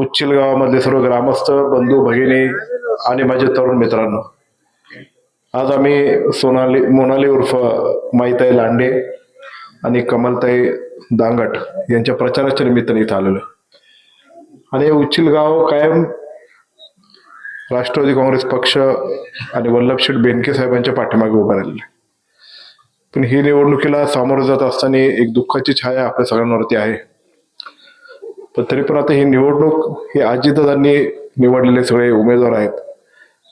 उच्चिल गावामधले सर्व ग्रामस्थ बंधू भगिनी आणि माझे तरुण मित्रांनो आज आम्ही सोनाली मोनाली उर्फ माईताई लांडे आणि कमलताई दांगट यांच्या प्रचाराच्या निमित्ताने इथं आलेलो आणि उच्चिल गाव कायम राष्ट्रवादी काँग्रेस पक्ष आणि वल्लभशेठ बेनके साहेबांच्या पाठीमागे उभा राहिलेलं पण ही निवडणुकीला सामोरं जात असताना एक दुःखाची छाया आपल्या सगळ्यांवरती आहे. पण तरी पण आता ही निवडणूक हे अजितदादांनी निवडलेले सगळे उमेदवार आहेत.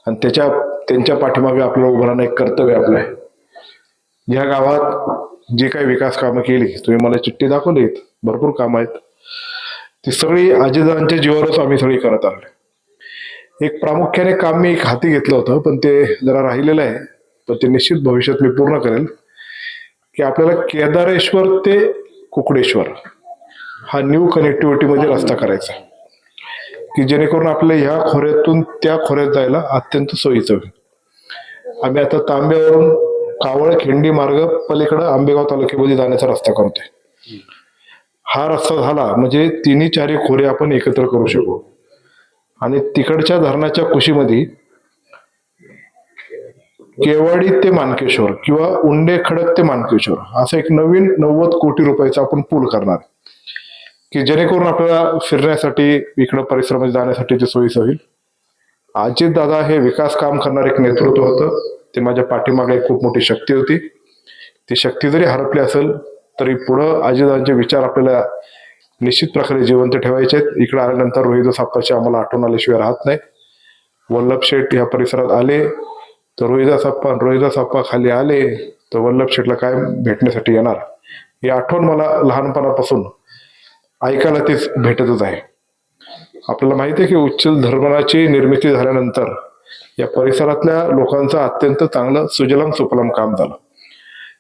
आणि त्याच्या त्यांच्या पाठीमागे आपल्याला उभं राहणं एक कर्तव्य आपलं. आहे या गावात जी काही विकास कामं केली तुम्ही मला चिठ्ठी दाखवली भरपूर कामं आहेत. ती सगळी अजितदादांच्या जीवावरच आम्ही सगळी करत आलो एक प्रामुख्याने काम मी एक हाती घेतलं होतं पण ते जरा राहिलेलं आहे. पण ते निश्चित भविष्यात मी पूर्ण करेल. की आपल्याला केदारेश्वर ते कुकडेश्वर हा न्यू कनेक्टिव्हिटी मध्ये रस्ता करायचा की जेणेकरून आपल्याला ह्या खोऱ्यातून त्या खोऱ्यात जायला अत्यंत सोयीचं होईल. आम्ही आता तांब्यावरून कावळ खिंडी मार्ग पलीकडे आंबेगाव तालुक्यामध्ये जाण्याचा रस्ता करतोय. हा रस्ता झाला म्हणजे तिन्ही चारी खोरे आपण एकत्र करू शकू. आणि तिकडच्या धरणाच्या कुशीमध्ये केवाडी ते मानकेश्वर किंवा उंडे खडक ते मानकेश्वर असं एक नवीन नव्वद कोटी रुपयाचा आपण पूल करणार की जेणेकरून आपल्याला फिरण्यासाठी इकडं परिसरामध्ये जाण्यासाठी सोयीचं होईल. अजित दादा हे विकास काम करणार एक नेतृत्व होतं. ते माझ्या पाठीमागे एक खूप मोठी शक्ती होती. ती शक्ती जरी हरपली असेल तरी पुढं अजितदादांचे विचार आपल्याला निश्चित प्रकारे जिवंत ठेवायचे आहेत. इकडे आल्यानंतर रोहित साप्पाची आम्हाला आठवण आल्याशिवाय राहत नाही. वल्लभ शेठ या परिसरात आले. तर रोहिदास अप्पा रोहिदास अप्पा खाली आले. तर वल्लभ शेठला काय भेटण्यासाठी येणार? ही आठवण मला लहानपणापासून ऐकायला तेच भेटतच आहे. आपल्याला माहिती आहे की उच्चल धर्मनाची निर्मिती झाल्यानंतर या परिसरातल्या लोकांचं अत्यंत चांगलं सुजलाम सुफलाम काम झालं.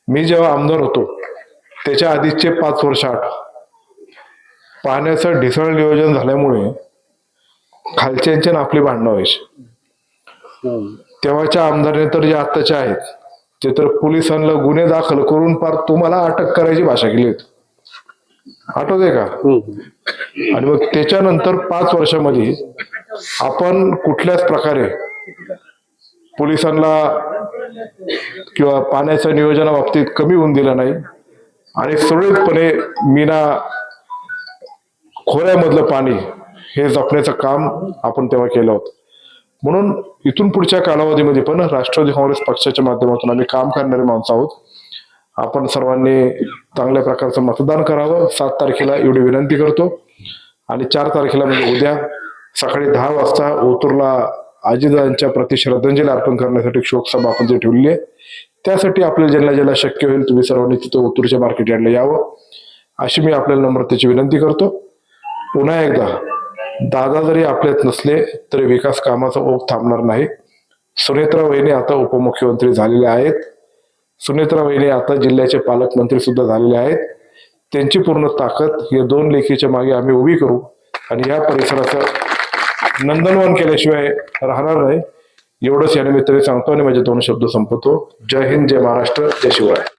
मी जेव्हा आमदार होतो त्याच्या आधीचे पाच वर्ष आठ. पाण्याचं ढिसळ नियोजन झाल्यामुळे खालच्यांचे आणि आपली भांडणं व्हायची. तेव्हाच्या आमदाराने तर जे आत्ताचे आहेत ते तर पोलिसांना गुन्हे दाखल करून फार तुम्हाला अटक करायची भाषा केली होती. आठवते का? आणि मग त्याच्यानंतर पाच वर्षामध्ये आपण कुठल्याच प्रकारे पोलिसांना किंवा पाण्याच्या नियोजनाबाबतीत कमी होऊन दिलं नाही. आणि सुरळीतपणे मीना खोऱ्यामधलं पाणी हे जपण्याचं काम आपण तेव्हा केलं होतं. म्हणून इथून पुढच्या कालावधीमध्ये पण राष्ट्रवादी काँग्रेस पक्षाच्या माध्यमातून आम्ही काम करणारे माणसं आहोत. आपण सर्वांनी चांगल्या प्रकारचं मतदान करावं. सात तारखेला एवढी विनंती करतो. आणि चार तारखेला म्हणजे उद्या सकाळी दहा वाजता ओतूरला आजीदांच्या प्रति श्रद्धांजली अर्पण करण्यासाठी शोकसभा आपण जे ठेवली आहे. त्यासाठी आपल्याला ज्यांना ज्याला शक्य होईल तुम्ही सर्वांनी तिथं ओतूरच्या मार्केट यार्डला यावं. अशी मी आपल्याला नम्रतेची विनंती करतो. पुन्हा एकदा दादा जरी आपल्यात नसले तरी विकास कामाचा ओघ थांबणार नाही. सुनेत्रा वहिनी आता उपमुख्यमंत्री झालेले आहेत. सुनेत्रा वहिनी आता जिल्ह्याचे पालकमंत्री सुद्धा झालेले आहेत. त्यांची पूर्ण ताकद या दोन लेखीच्या मागे आम्ही उभी करू आणि या परिसराचं नंदनवन केल्याशिवाय राहणार नाही. एवढंच या निमित्ताने सांगतो आणि माझे दोन शब्द संपवतो. जय हिंद जय महाराष्ट्र जय शिवराय.